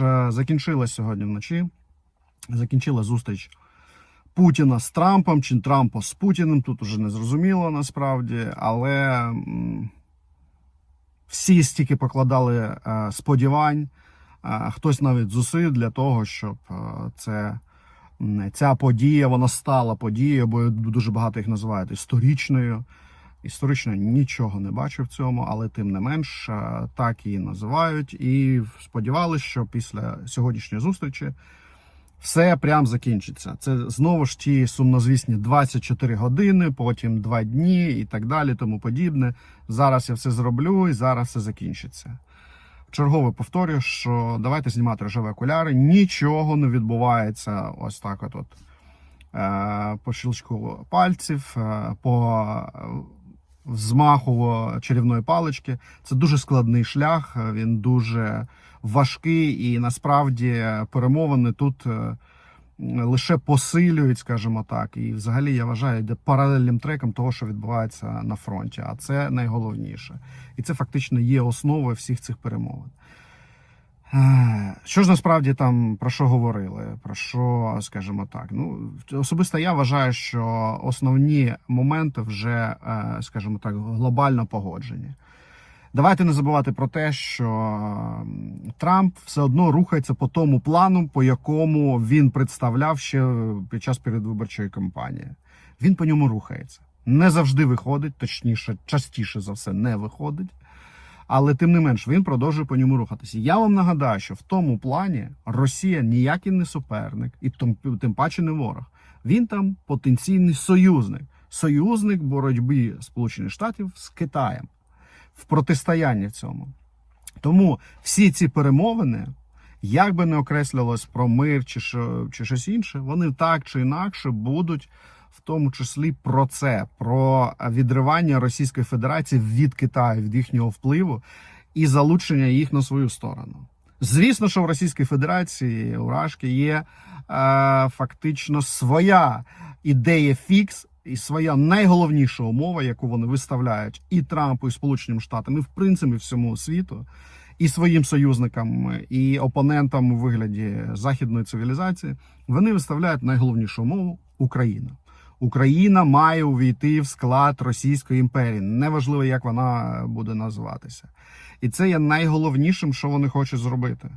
Е, Закінчилась сьогодні вночі. Закінчила зустріч Путіна з Трампом чи Трампа з Путіним. Тут уже не зрозуміло насправді, але всі стільки покладали е, сподівань, е, хтось навіть зусиль для того, щоб це. Ця подія вона стала подією, бо дуже багато їх називають історичною. Історично нічого не бачу в цьому, але тим не менш так її називають. І сподівалися, що після сьогоднішньої зустрічі все прям закінчиться. Це знову ж ті сумнозвісні 24 години, потім 2 дні і так далі, тому подібне. Зараз я все зроблю і зараз все закінчиться. Чергове повторюю, що давайте знімати рожеві окуляри. Нічого не відбувається ось так. От, от е, по щелчку пальців, е, по е, взмаху чарівної палички. Це дуже складний шлях, е, він дуже важкий, і насправді перемовини тут е, лише посилюють, скажімо так. І взагалі я вважаю, йде паралельним треком того, що відбувається на фронті. А це найголовніше. І це фактично є основою всіх цих перемовин. Е, Що ж насправді там про що говорили? Про що, скажімо так? Ну особисто я вважаю, що основні моменти вже, е, скажімо так, глобально погоджені. Давайте не забувати про те, що Трамп все одно рухається по тому плану, по якому він представляв ще під час передвиборчої кампанії. Він по ньому рухається. Не завжди виходить, точніше, частіше за все не виходить. Але тим не менш він продовжує по ньому рухатися. Я вам нагадаю, що в тому плані Росія ніякий не суперник, і тим, паче не ворог. Він там потенційний союзник, союзник боротьби Сполучених Штатів з Китаєм в протистоянні цьому. Тому всі ці перемовини, як би не окреслювалось про мир чи, що, чи щось інше, вони так чи інакше будуть в тому числі про це, про відривання Російської Федерації від Китаю, від їхнього впливу і залучення їх на свою сторону. Звісно, що в Російській Федерації у Рашки є е, фактично своя ідея фікс і своя найголовніша умова, яку вони виставляють і Трампу, і Сполученим Штатам, і в принципі всьому світу, і своїм союзникам, і опонентам у вигляді західної цивілізації. Вони виставляють найголовнішу умову Україна. Україна має увійти в склад Російської імперії. Неважливо, як вона буде називатися. І це є найголовнішим, що вони хочуть зробити.